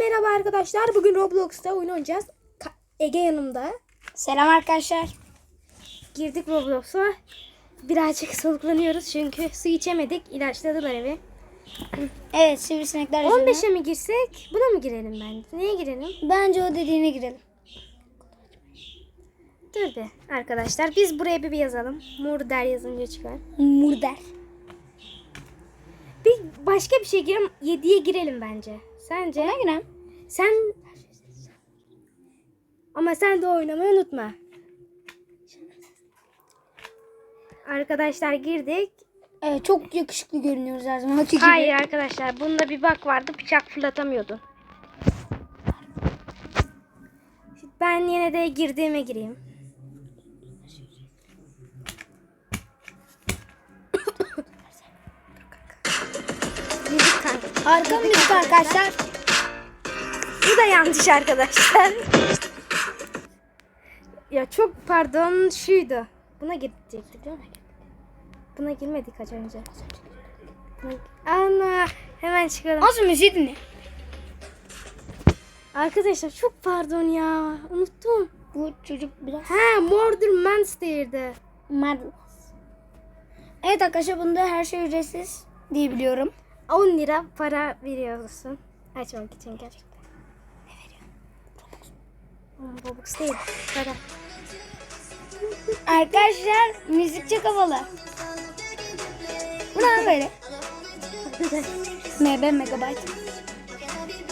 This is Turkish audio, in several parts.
merhaba arkadaşlar. Bugün Roblox'ta oyun oynayacağız. Ka- Ege yanımda. Selam arkadaşlar. Girdik Roblox'a. Birazcık soluklanıyoruz çünkü su içemedik. İlaçladılar evi. Evet sivrisinekler yüzünden. 15'e mi girsek? Buna mı girelim bence? Neye girelim? Bence o dediğine girelim. Dur be arkadaşlar. Biz buraya bir, bir yazalım. Murder yazınca çıkar. Murder. Bir başka bir şey girelim. 7'ye girelim bence. Sence? Ne girelim? Sen ama sen de oynamayı unutma. Arkadaşlar girdik. Evet çok yakışıklı görünüyoruz her zaman. gibi. Hayır arkadaşlar bunda bir bak vardı bıçak fırlatamıyordu. Ben yine de girdiğime gireyim. Girdik kanka. Harika müzik arkadaşlar. Bu da yanlış arkadaşlar. ya çok pardon şuydu. Buna değil mi? Buna girmedik az önce. Ana hemen çıkalım. Nasıl müziği dinle? Arkadaşlar çok pardon ya. Unuttum. Bu çocuk biraz Ha Murder Monster'dı. marvelous. Evet arkadaşlar bunda her şey ücretsiz diye biliyorum. 10 lira para veriyorsun. Açmak için gerçekten. Ne veriyorsun? Robux. Robux değil. Para. Arkadaşlar müzik çok havalı. Bu ne böyle? MB megabyte.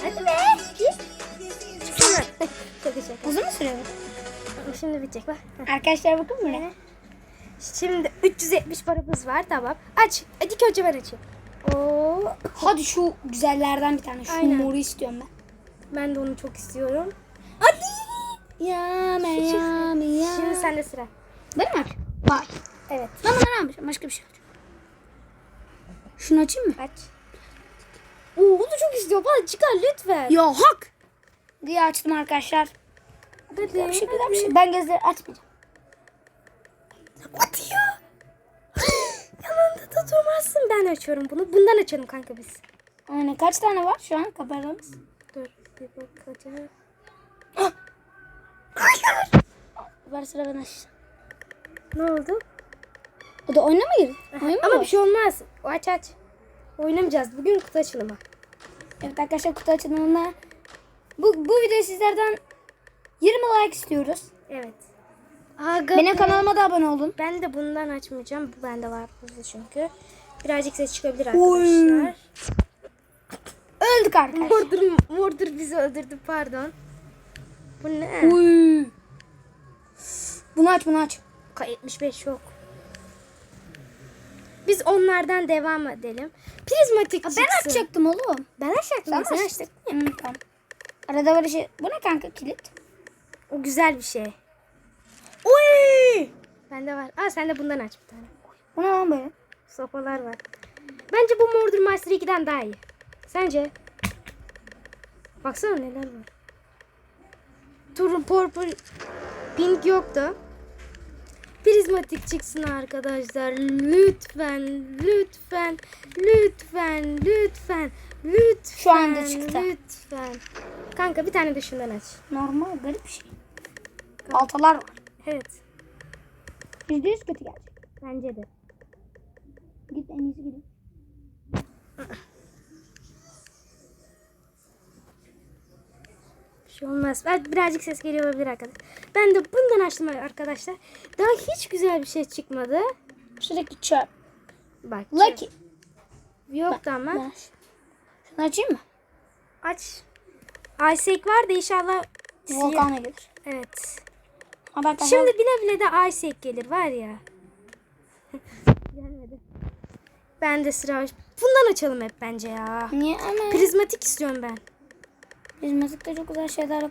Hadi be. Çok şaka. Uzun mu sürüyor? Şimdi bitecek bak. Arkadaşlar bakın buraya. Şimdi 370 paramız var tamam. Aç. Hadi önce ben açayım. Oo, Hadi şu güzellerden bir tane. Şu Aynen. moru istiyorum ben. ben de onu çok istiyorum. Hadi. Yame yame ya. Şimdi sende sıra. Benim mi? Vay. Evet. Ben bunu ne yapacağım? Başka bir şey yapacağım. Şunu açayım mı? Aç. Oo, onu çok istiyorum. Bana çıkar lütfen. Ya hak. Diye açtım arkadaşlar. Hadi. Güzel bir şey, bir şey. Ben gözleri açmayacağım. Hadi Ben açıyorum bunu. Bundan açalım kanka biz. Yani kaç tane var şu an kameramız? Dur bir bakacağım. Ver sıra ben açacağım. Ne oldu? O da oyuna mı girdi? Oyun mu Ama var? bir şey olmaz. O aç aç. Oynamayacağız. Bugün kutu açılımı. Evet arkadaşlar kutu açılımına bu, bu video sizlerden 20 like istiyoruz. Evet. Aga Benim kanalıma da abone olun. Ben de bundan açmayacağım. Bu bende var burada çünkü. Birazcık ses çıkabilir Oy. arkadaşlar. Öldük arkadaşlar. Mordur, Mordur bizi öldürdü pardon. Bu ne? Uy. Bunu aç bunu aç. Ka- 75 yok. Biz onlardan devam edelim. Prizmatik Ben çıksın. açacaktım oğlum. Ben açacaktım. Sen Sen açtın. Hı, tamam. Arada böyle şey. Bu ne kanka kilit? O güzel bir şey. Uy. Bende var. Aa sen de bundan aç bir tane. Bu ne lan böyle? Sopalar var. Bence bu Murder Master 2'den daha iyi. Sence? Baksana neler var. Turun Purple Pink yoktu. Prizmatik çıksın arkadaşlar. Lütfen, lütfen, lütfen, lütfen, lütfen. Şu anda çıktı. Lütfen. Kanka bir tane de şundan aç. Normal garip bir şey. Baltalar var. Evet. Yüzde yüz kötü gelecek. Bence de. Git en iyisi gidin. Bir şey olmaz. Belki birazcık ses geliyor olabilir arkadaşlar. Ben de bundan açtım arkadaşlar. Daha hiç güzel bir şey çıkmadı. Sürekli çöp. Bak. Lucky. Yoktu ama. Ben. Şunu açayım mı? Aç. Isaac var da inşallah. Volkan'a gelir. Evet. Şimdi bile bile de Isaac gelir var ya. Ben de sıra. Bundan açalım hep bence ya. Niye ama? Prizmatik istiyorum ben. Prizmatikte çok güzel şeyler yok.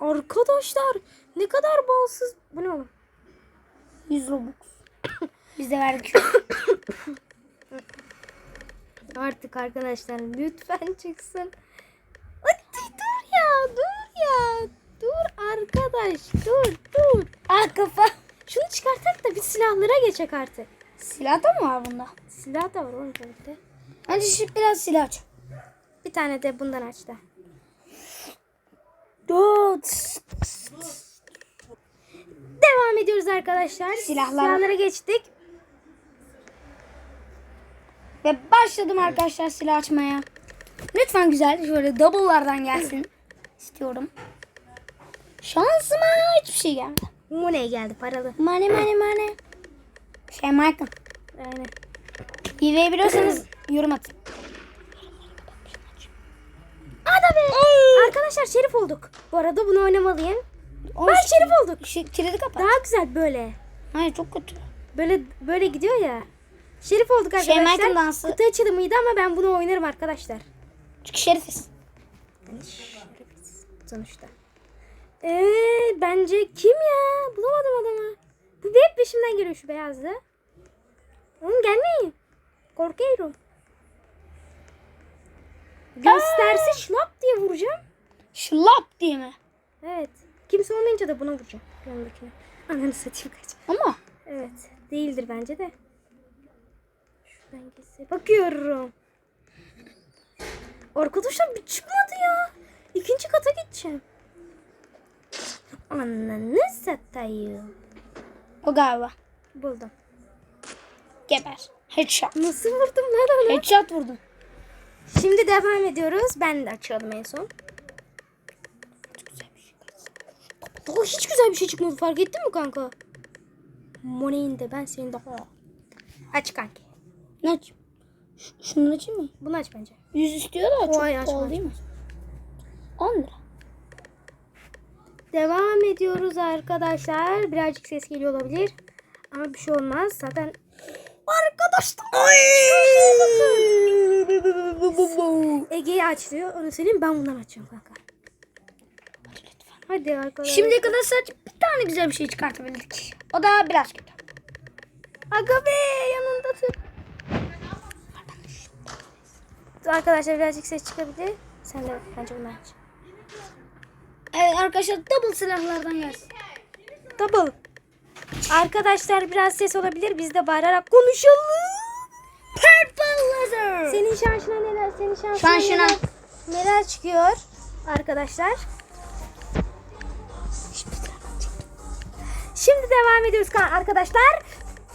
Arkadaşlar ne kadar bağımsız. Bu ne oğlum? 100 Robux. Biz de verdik. Artık arkadaşlar lütfen çıksın. Hadi dur ya dur ya. Dur arkadaş dur dur. ah kafa. Şunu çıkartak da bir silahlara geçek artık. Silah da mı var bunda? Silah da var oğlum tabii. Hadi şimdi biraz silah aç. Bir tane de bundan aç da. Dört. Devam ediyoruz arkadaşlar. Silahlar. Silahlara geçtik. Ve başladım arkadaşlar silah açmaya. Lütfen güzel şöyle double'lardan gelsin. istiyorum. Şansıma hiçbir şey gelmedi. Bu ne geldi paralı. Money money money. Şey Michael. Aynen. Hileyi biliyorsanız yorum atın. Ada be. Arkadaşlar şerif olduk. Bu arada bunu oynamalıyım. Ben şerif olduk. Şey, kilidi kapat. Daha güzel böyle. Hayır çok kötü. Böyle böyle gidiyor ya. Şerif olduk Şey, arkadaşlar. Michael dansı. Kutu açılımıydı ama ben bunu oynarım arkadaşlar. Çünkü şerifiz. Sonuçta. Ee, bence kim ya? Bulamadım adamı. Bu hep peşimden geliyor şu beyazlı. Oğlum gelmeyin. Korkuyorum. Gösterse şlap diye vuracağım. Şlap diye mi? Evet. Kimse olmayınca da buna vuracağım. Yanındakine. Ananı satayım kaç. Ama Evet. Değildir bence de. Şuradan gitse. Bakıyorum. Arkadaşlar bir çıkmadı ya. İkinci kata gideceğim. Ananı satayım. o galiba. Buldum. Geber. Headshot. Nasıl vurdum lan onu? Headshot vurdum. Şimdi devam ediyoruz. Ben de açıyordum en son. Daha hiç güzel bir şey çıkmadı. Fark ettin mi kanka? Money'in de ben senin daha. Aç kanki. Ne? Ş- şunu açayım mı? Bunu aç bence. 100 istiyor da çok Vay, pahalı değil mi? 10 lira. Devam ediyoruz arkadaşlar. Birazcık ses geliyor olabilir. Ama bir şey olmaz. Zaten arkadaşlar. Ege'yi aç diyor. Onu söyleyeyim ben bundan açıyorum kanka. Hadi lütfen. Hadi arkadaşlar. Şimdiye kadar sadece bir tane güzel bir şey çıkartabildik. O da biraz kötü. Aga be yanındasın. Dur Arkadaşlar birazcık ses çıkabilir. Sen de bence bunu aç. Evet arkadaşlar double silahlardan gelsin. Double. Arkadaşlar biraz ses olabilir. Biz de bağırarak konuşalım. Purple laser. Senin şansına neler? Senin şansına Şansına. neler, neler çıkıyor arkadaşlar? Şimdi devam ediyoruz arkadaşlar.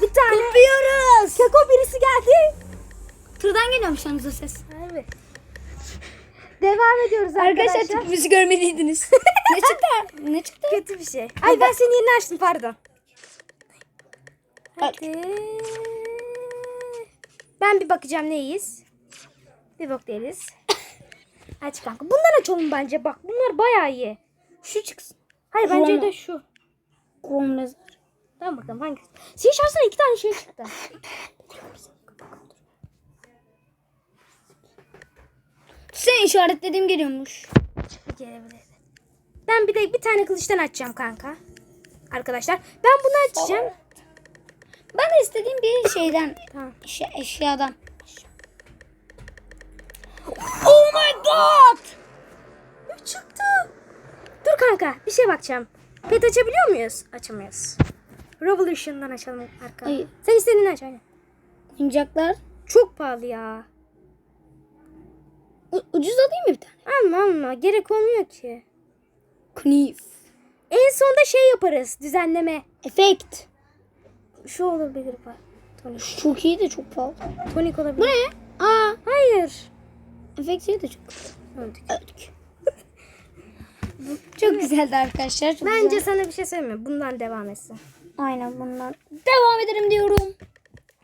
Bir tane Yapıyoruz. keko birisi geldi. Tırdan geliyormuş yalnız o ses. Evet. Devam ediyoruz arkadaşlar. Arkadaşlar tipimizi görmeliydiniz. ne çıktı? Ne çıktı? Kötü bir şey. Ay ben senin yerini açtım pardon. Hadi. Hadi. Ben bir bakacağım neyiz. Bir bok değiliz. Aç kanka. Bundan açalım bence. Bak bunlar bayağı iyi. Şu çıksın. Hayır bence Chrome. de şu. Chrome laser. Tamam bakalım hangisi. Senin şansına iki tane şey çıktı. Sen işaretlediğim geliyormuş. Gelebilir. Ben bir de bir tane kılıçtan açacağım kanka. Arkadaşlar ben bunu açacağım. Ben de istediğim bir şeyden. Tamam. Eşya, eşyadan. Oh my god! Ne çıktı? Dur kanka bir şey bakacağım. Pet açabiliyor muyuz? Açamıyoruz. Revolution'dan açalım arka. Hayır. Sen istediğini aç aynen. Oyuncaklar. Çok pahalı ya. U- ucuz alayım mı bir tane? Ama ama gerek olmuyor ki. Knife. En sonda şey yaparız düzenleme. Efekt. Şu olabilir bak. Tonik. Çok iyi de çok pahalı. Tonik olabilir. Bu ne? Aa, Hayır. şey de çok Öldük. öldük. çok güzeldi arkadaşlar. Çok Bence güzel. sana bir şey söyleyeyim? Bundan devam etsin. Aynen bundan. Devam edelim diyorum.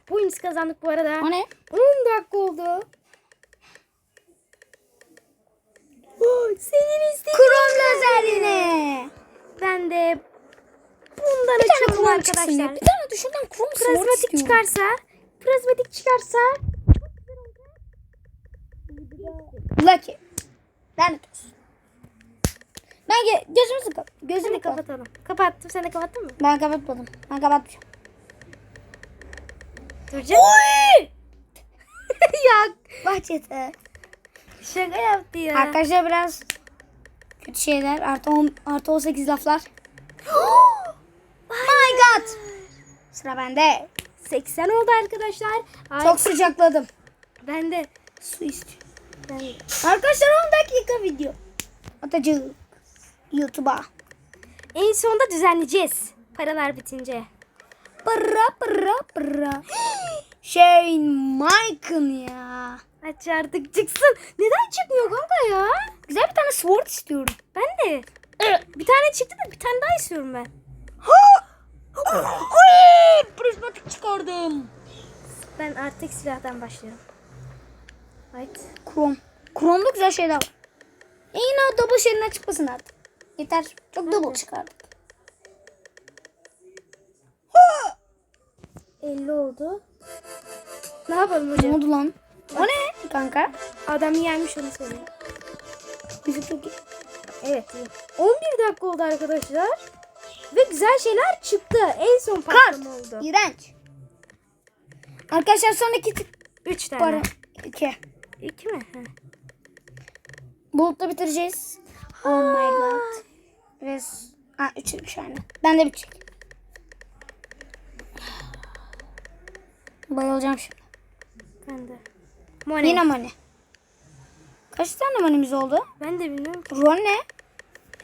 Points kazandık bu arada. O ne? 10 dakika oldu. Oh, senin istediğin. Krom lazerine. Ben de bundan ya. arkadaşlar. Bir tane şuradan krom istiyorum. çıkarsa, prizmatik çıkarsa Lucky. Lanet olsun. Ben ge- gözümüzü kapat. Gözümü Gözünü kapat. kapatalım. Kapattım. Sen de kapattın mı? Ben kapatmadım. Ben kapatmayacağım. Duracağım. ya Bahçede. şaka yaptı ya. Arkadaşlar biraz kötü şeyler. Artı, 10, artı 18 laflar. Sıra bende. 80 oldu arkadaşlar. Ay, Çok sıcakladım. ben de Su istiyorum. Ben de. Arkadaşlar 10 dakika video. Atacağız. YouTube'a. En sonunda düzenleyeceğiz. Paralar bitince. Pırra pırra pırra. şey Michael ya. Aç artık çıksın. Neden çıkmıyor kanka ya? Güzel bir tane sword istiyorum. Ben de. Bir tane çıktı da bir tane daha istiyorum ben. Oy! Prismatik çıkardım. Ben artık silahtan başlıyorum. Evet. Krom. Kromda güzel şeyler var. E yine o double şeyinden çıkmasın artık. Yeter. Çok double çıkardık. 50 oldu. Ne yapalım Ne hocam? oldu lan? O ne kanka? Adam yenmiş onu söyleyeyim. Bizi çok iyi. Evet iyi. 11 dakika oldu arkadaşlar. Ve güzel şeyler çıktı. En son patlama oldu. İğrenç. Arkadaşlar sonraki tık 3 tane. para. İki. 2 mi? Ha. Bulutla bitireceğiz. Oh my god. Ve ha, üçüymüş aynı. Ben de bitecek. Bayılacağım şimdi. Ben de. Money. Yine money. Kaç tane money'miz oldu? Ben de bilmiyorum. Ron ne?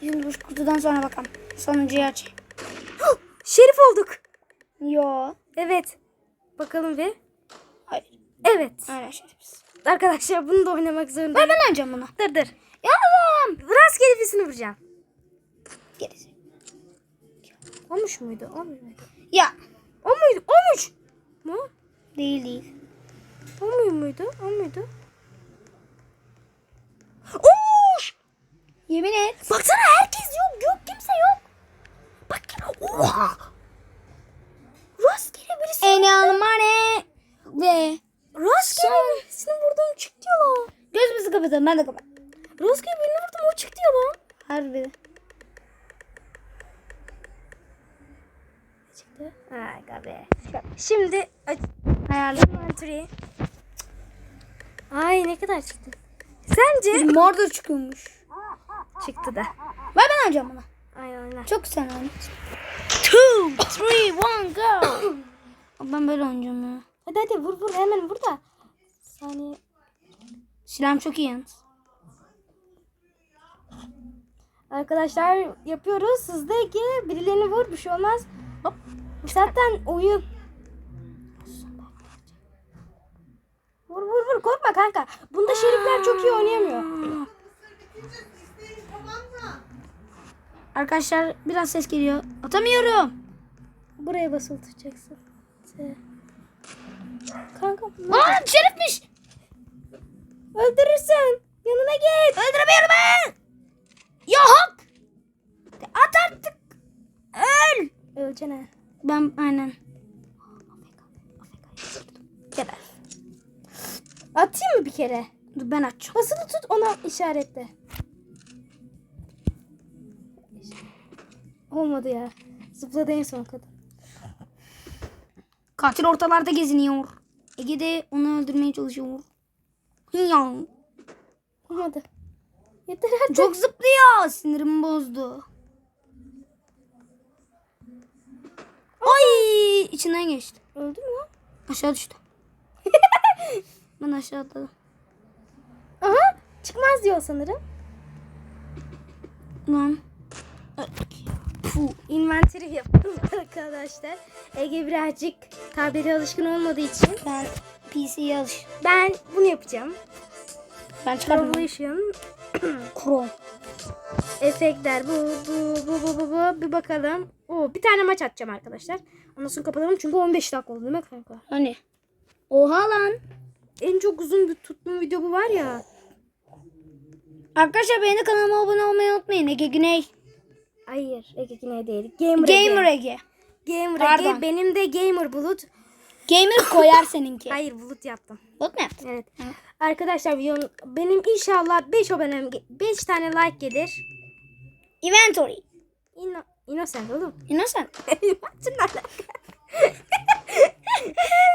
Şimdi bu kutudan sonra bakalım. Sonuncuyu açayım. Şerif olduk. Yo. Evet. Bakalım bir. Hayır. Evet. Aynen şerefsiz. Arkadaşlar bunu da oynamak Ben zorundayım. ben alacağım bunu. Dur dur. Yalan. Rastgele birisini vuracağım. Gerisi. Olmuş muydu? Olmuş muydu? Ya. O muydu? Olmuş. Mu? Değil değil. O muydu? O muydu? Olmuş. Yemin et. Baksana herkes yok. Yok. Oha. Rastgele birisi. En money. Ve Rastgele Son. birisini vurdum çıktı ya lan. gözümüzü kapatalım. Ben de kapat. Rastgele birini vurdum o çıktı ya lan. Harbi. Çıktı. Ay be. Şimdi. Hayal. Inventory. Ay ne kadar çıktı? Sence? Mordor çıkıyormuş. Çıktı da. Ver ben alacağım bunu. Aynen. Çok güzel oyun. Two, three, one, go. ben böyle oynayacağım ya. Hadi hadi vur vur hemen vur da. Saniye. Silahım çok iyi yalnız. Arkadaşlar yapıyoruz. Hızlı ki birilerini vur bir şey olmaz. Hop. Zaten oyun. Vur vur vur korkma kanka. Bunda şerifler çok iyi oynayamıyor. Arkadaşlar biraz ses geliyor. Atamıyorum. Buraya basılı tutacaksın. Kanka Aa şerifmiş. öldürürsün. Yanına git. Öldüremiyorum ben. Hak. At artık. Öl. Ha. Ben aynen. Geber. Atayım mı bir kere? Dur ben açacağım. Basılı tut ona işaretle. Olmadı ya. Zıpladı en son kadın. Katil ortalarda geziniyor. Ege de onu öldürmeye çalışıyor. Ya, Olmadı. Yeter artık. çok zıplıyor. Sinirimi bozdu. Ay içinden geçti. Öldü mü? Aşağı düştü. ben aşağı atladım. Aha çıkmaz diyor sanırım. Lan. İnventory yapıyoruz arkadaşlar. Ege birazcık tablete alışkın olmadığı için Ben PC'ye alış. ben bunu yapacağım. Ben. Revolution, Chrome. efektler bu bu bu bu bu bu bir bakalım. Oo, bir tane maç atacağım arkadaşlar. Ondan sonra kapatalım çünkü 15 dakika oldu değil mi kanka? Hani? Oha lan. En çok uzun bir tuttuğum video bu var ya. Arkadaşlar beğeni kanalıma abone olmayı unutmayın. Ege Güney. Hayır Ege yine değil. Gamer, Ege. Gamer Ege. Gamer Pardon. Ege. Benim de Gamer Bulut. Gamer koyar seninki. Hayır Bulut yaptım. Bot mu yaptın? Evet. Arkadaşlar videonun benim inşallah 5 abonem 5 tane like gelir. Inventory. İno, innocent oğlum. Innocent. Alaka.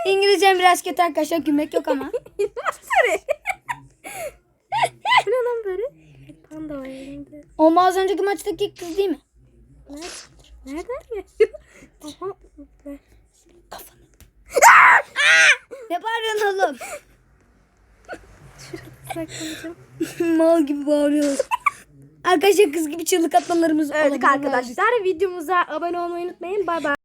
İngilizcem biraz kötü arkadaşlar. Gülmek yok ama. Innocent. Bu ne lan böyle? Panda var elimde. O az önceki maçtaki kız değil mi? Nerede? Nereden Aha. ver. Ne bağırıyorsun oğlum? Saklanacağım. Mal gibi bağırıyoruz. arkadaşlar kız gibi çığlık atmalarımız Evet olabilir arkadaşlar videomuza abone olmayı unutmayın. Bay bay.